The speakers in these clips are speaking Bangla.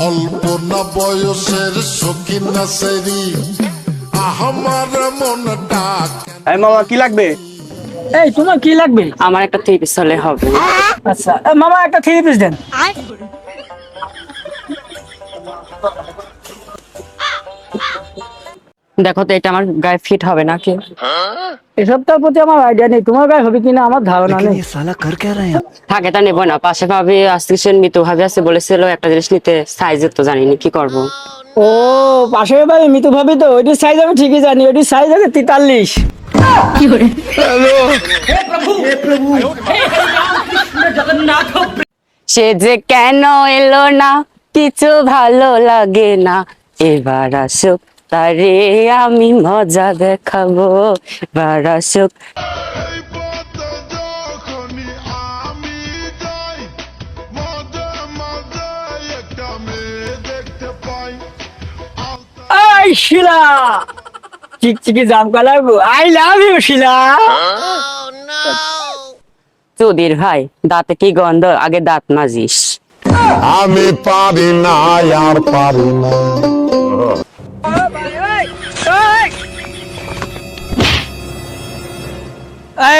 অল্প না বয়সের সকিন সেরি আমার মনটা এই মামা কি লাগবে? এই তোমার কি লাগবে? আমার একটা থ্রি পিস হলে হবে। আচ্ছা এ, মামা একটা থ্রি পিস দেন। দেখো তো এটা আমার গায়ে ফিট হবে নাকি? এসবটার প্রতি আমার আইডিয়া নেই। তোমার গায়ে হবে কিনা আমার ধারণা নেই। থাকে তা নেব না। পাশে ভাবি আসতেছেন মৃত ভাবি আছে বলেছিল একটা জিনিস নিতে। সাইজের তো জানিনি কি করব? ও পাশের বাড়ি মিতু ভাবি তো ওইটির সাইজ আমি ঠিকই জানি ওইটির সাইজ আছে তেতাল্লিশ। সে যে কেন এলো না কিছু ভালো লাগে না। এবার আসুক তারে আমি মজা দেখাবো এবার আসুক এই শিলা! চিকচিকি আই লাভ ইউ শিলা! চুদির ভাই দাঁতে কি গন্ধ? আগে দাঁত মাজিস। আমি পারি না আর পারি না।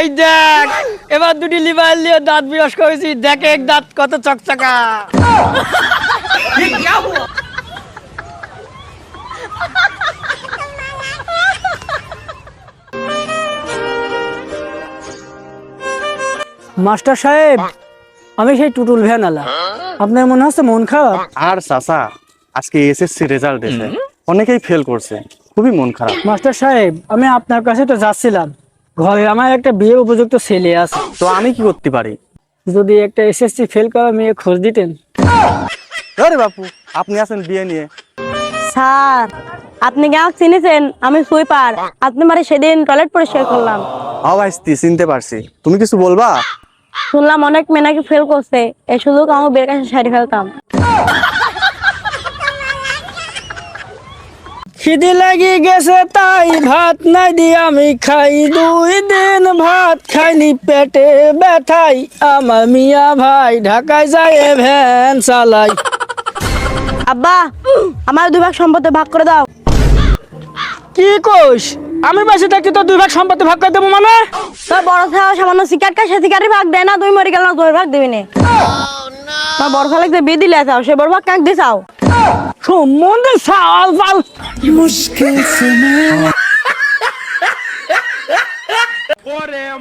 এই দেখ এবার দুটি লিভার নিয়ে দাঁত বিরস করেছি। দেখ এক দাঁত কত চকচকা। মাস্টার সাহেব আমি সেই টুটুল ভ্যান আলা। আপনার মনে হচ্ছে মন খারাপ? আর চাচা আজকে এসএসসি রেজাল্ট এসে অনেকেই ফেল করছে। খুবই মন খারাপ। মাস্টার সাহেব আমি আপনার কাছে তো যাচ্ছিলাম। ঘরে আমার একটা বিয়ে উপযুক্ত ছেলে আছে। তো আমি কি করতে পারি? যদি একটা এসএসসি ফেল করা মেয়ে খোঁজ দিতেন। আরে বাপু আপনি আছেন বিয়ে নিয়ে। স্যার আপনি কি আমাকে চিনেছেন? আমি সুইপার। আপনি মানে সেদিন টয়লেট পরিষ্কার করলাম। আওয়াজতি চিনতে পারছি। তুমি কিছু বলবা? শুনলাম অনেক মেয়ে নাকি ফেল করছে। এই সুযোগ আমার বের কাছে সারি ফেলতাম। খিদি লাগি গেছে তাই ভাত নাই দি আমি খাই। দুই দিন ভাত খাইনি পেটে ব্যথাই। আমার মিয়া ভাই ঢাকায় যায় ভ্যান চালাই। আব্বা আমার দুই ভাগ সম্পত্তি ভাগ করে দাও। কি কোষ আমি বাসে থাকি তো দুই ভাগ সম্পত্তি ভাগ করে দেবো মানে? তোর বড় ছাড়া সামান্য সিকার খায় সে সিকারের ভাগ দেয় না তুই মরে গেল না তোর ভাগ দিবি না। তোর বড় ছালে যে বিয়ে দিলে চাও সে বড় ভাগ কাক দিয়ে চাও। সম্বন্ধে সাল পাল।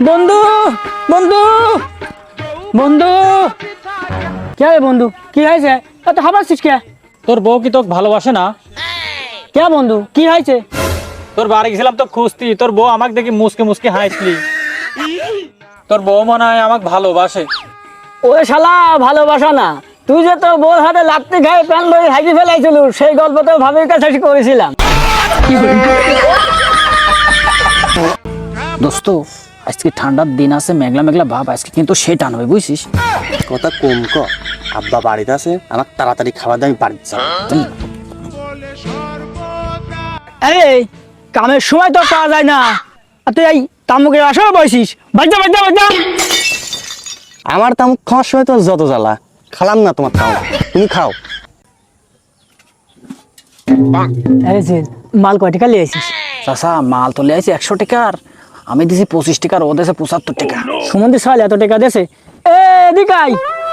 বন্ধু বন্ধু বন্ধু। কে বন্ধু কি হয়েছে? এত হাবাসিস কে? তোর বউ কি তোকে ভালোবাসে না? কে বন্ধু কি হয়েছে? তোর বাড়ি গেছিলাম তো খুঁজতি তোর বউ আমাকে দেখি মুসকে মুসকে হাসলি। তোর বউ মনে হয় আমাকে ভালোবাসে। ওরে শালা ভালোবাসা না। তুই যে তোর বোর হাতে লাগতে খাই প্যান ধরে হাইকে ফেলাইছিল সেই গল্প তো ভাবির কাছে করেছিলাম। দোস্ত আজকে ঠান্ডার দিন আছে মেঘলা মেঘলা ভাব আজকে কিন্তু সে টানবে বুঝছিস? কথা কম ক আব্বা বাড়িতে আছে আমার তাড়াতাড়ি খাবার দামি বাড়ি যাব। আরে কামের সময় তো পাওয়া যায় না। আর তুই এই তামুকের আসাও বসিস। বাজা বাজা বাজা আমার তামুক খাওয়ার সময় তো যত জ্বালা। খালাম না তোমার তামুক তুমি খাও। আরে মাল কয় টাকা লিয়েছিস চাষা মাল তো লেছি একশো টাকার আমি দিছি পঁচিশ টাকার ও দেশে পঁচাত্তর টাকা। সুমন্দি সাল এত টাকা দেছে এ এদিকাই।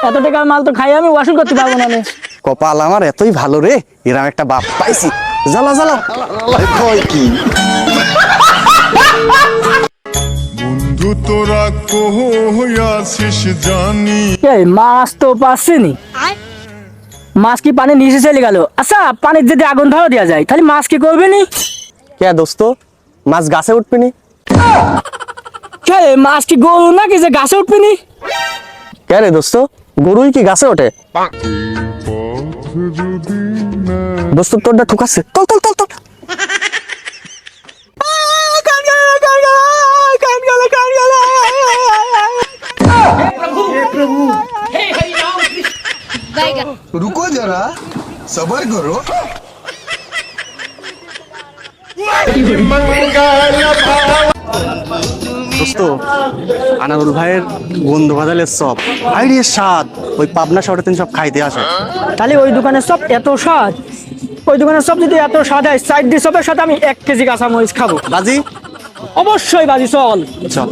এত টাকার মাল তো খাই আমি ওয়াসুল করতে পারব না নে। কপাল আমার এতই ভালো রে এরম একটা বাপ পাইছি। জ্বালা জ্বালা। কয় কি? বন্ধু তোরা কহিয়াছিস জানি। এই মাছ তো পাচ্ছিনি। মাছ কি পানি নিচে চলে গেল? আচ্ছা পানির যদি আগুন ধরা দেওয়া যায় তাহলে মাছ কি করবে নি? কে দোস্ত? মাছ গাছে উঠবে নি? কে মাছ কি গরু নাকি যে গাছে উঠবে নি? কে রে দোস্ত? গরুই কি গাছে ওঠে? দোস্ত তোরটা ঠুকাচ্ছে। তল তল তল তল। रुको जरा सबर करो দোস্ত আনারুল ভাইয়ের বন্ধু বাজালের সব আইডিয়ার স্বাদ ওই পাবনা শহরে তিনি সব খাইতে আসে তাহলে ওই দোকানের সব এত স্বাদ ওই দোকানের সব যদি এত স্বাদ হয় সাইড ডিশ সবের সাথে আমি এক কেজি কাঁচামরিচ খাবো বাজি অবশ্যই বাজি চল চল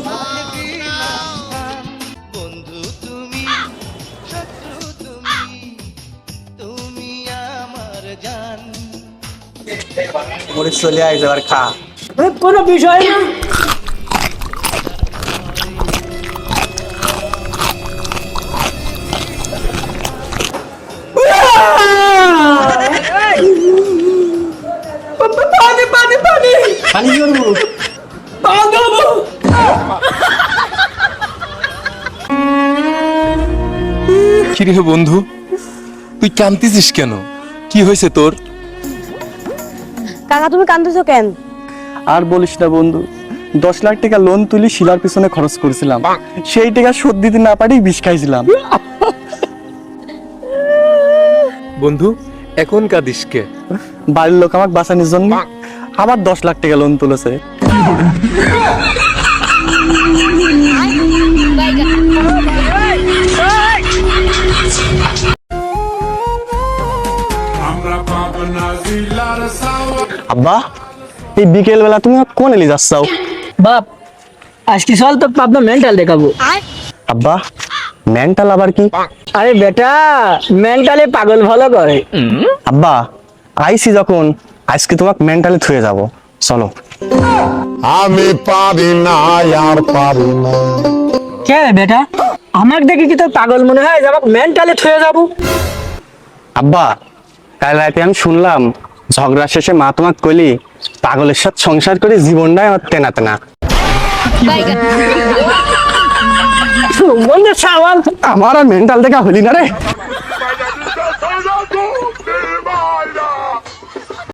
মরিচ চলে আইস এবার খা। কোনো বিষয় না। পানি পানি পানি। খালি করব পাগল কিরে বন্ধু তুই কান্দিছিস কেন? কি হয়েছে তোর? কাকা তুমি কান্দছো কেন? আর বলিস না বন্ধু দশ লাখ টাকা লোন তুলি শিলার পিছনে খরচ করেছিলাম। সেই টাকা শোধ দিতে না পারি বিষ খাইছিলাম। বন্ধু এখন কাঁদিস কে বাড়ির লোক আমাকে বাঁচানোর জন্য আবার দশ লাখ টাকা লোন তুলেছে। আব্বা এই বিকেল বেলা তুমি কোন এলি যাচ্ছাও? বাপ আজকে চল তো আপনার মেন্টাল দেখাবো। আব্বা মেন্টাল আবার কি? আরে বেটা মেন্টালে পাগল ভালো করে। আব্বা আইসি যখন আজকে তোমাকে মেন্টালি থুয়ে যাব। চলো। আমি পারি না আর পারি না। কে রে বেটা? আমাকে দেখে কি তোর পাগল মনে হয় যে আমাকে মেন্টালে থয়ে যাব? আব্বা কাল রাতে আমি শুনলাম ঝগড়া শেষে মা তোমাক কলি পাগলের সাথে সংসার করে জীবনটাই আমার তেনা তেনা আমার মেন্টাল দেখা হলি না রে